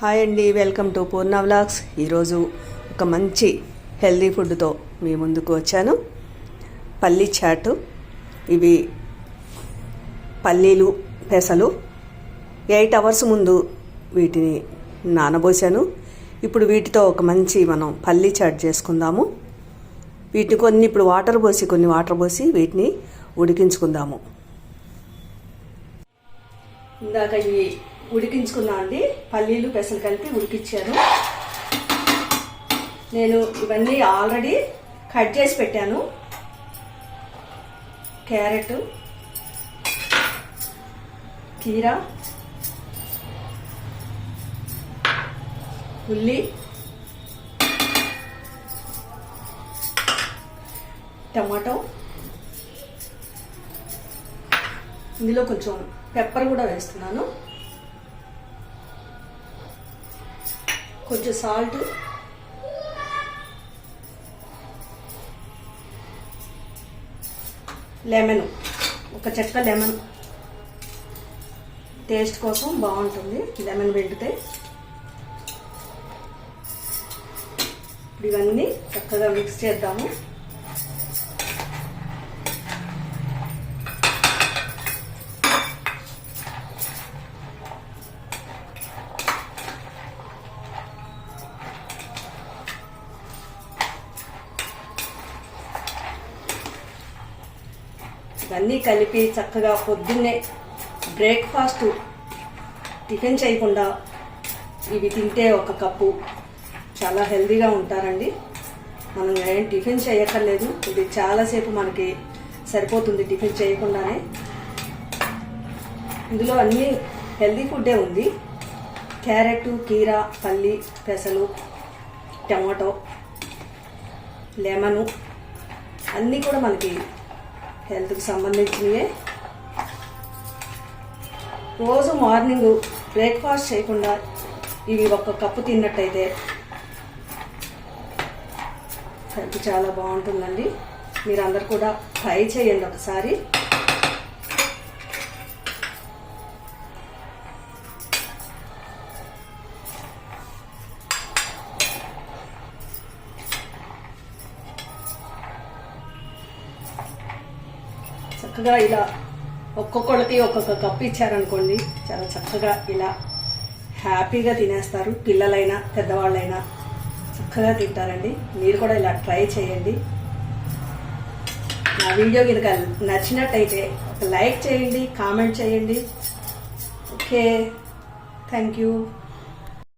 Hi అండి welcome to Purna vlogs. ఈరోజు ఒక మంచి హెల్దీ ఫుడ్తో మీ ముందుకు వచ్చాను. పల్లి చాటు. ఇవి పల్లీలు పెసలు. ఎయిట్ అవర్స్ ముందు వీటిని నానబోసాను. ఇప్పుడు వీటితో ఒక మంచి మనం పల్లీ చాట్ చేసుకుందాము. వీటిని కొన్ని ఇప్పుడు వాటర్ పోసి కొన్ని వాటర్ పోసి వీటిని ఉడికించుకుందాము. ఇందాక ఇవి ఉడికించుకున్నా అండి పల్లీలు పెసలు కలిపి ఉడికించాను నేను ఇవన్నీ ఆల్రెడీ కట్ చేసి పెట్టాను. క్యారెట్ కీర ఉల్లి టమాటో. ఇందులో కొంచెం పెప్పర్ కూడా వేస్తున్నాను. కొంచెం సాల్ట్. లెమన్. ఒక చెక్క లెమన్. టేస్ట్ కోసం బాగుంటుంది లెమన్ పెడితే ఇవన్నీ చక్కగా మిక్స్ చేద్దాము. ఇవన్నీ కలిపి చక్కగా పొద్దున్నే బ్రేక్ఫాస్ట్ టిఫిన్ చేయకుండా ఇవి తింటే ఒక కప్పు చాలా హెల్దీగా ఉంటారండి. మనం ఏం టిఫిన్ చేయక్కర్లేదు. ఇది చాలాసేపు మనకి సరిపోతుంది టిఫిన్ చేయకుండానే. ఇందులో అన్ని హెల్దీ ఫుడ్డే ఉంది. క్యారెట్ కీరా పల్లి పెసలు టమాటో లెమను అన్నీ కూడా మనకి హెల్త్కి సంబంధించినవే రోజు మార్నింగ్ బ్రేక్ఫాస్ట్ చేయకుండా ఇవి ఒక కప్పు తిన్నట్టయితే హెల్త్ చాలా బాగుంటుందండి. మీరందరు కూడా ట్రై చేయండి ఒకసారి. చక్కగా ఇలా ఒక్కొక్కళ్ళకి ఒక్కొక్క కప్పు ఇచ్చారనుకోండి చాలా చక్కగా ఇలా హ్యాపీగా తినేస్తారు. పిల్లలైనా పెద్దవాళ్ళైనా చక్కగా తింటారండి. మీరు కూడా ఇలా ట్రై చేయండి. నా వీడియో కనుక నచ్చినట్టయితే ఒక లైక్ చేయండి కామెంట్ చేయండి. ఓకే. Thank you.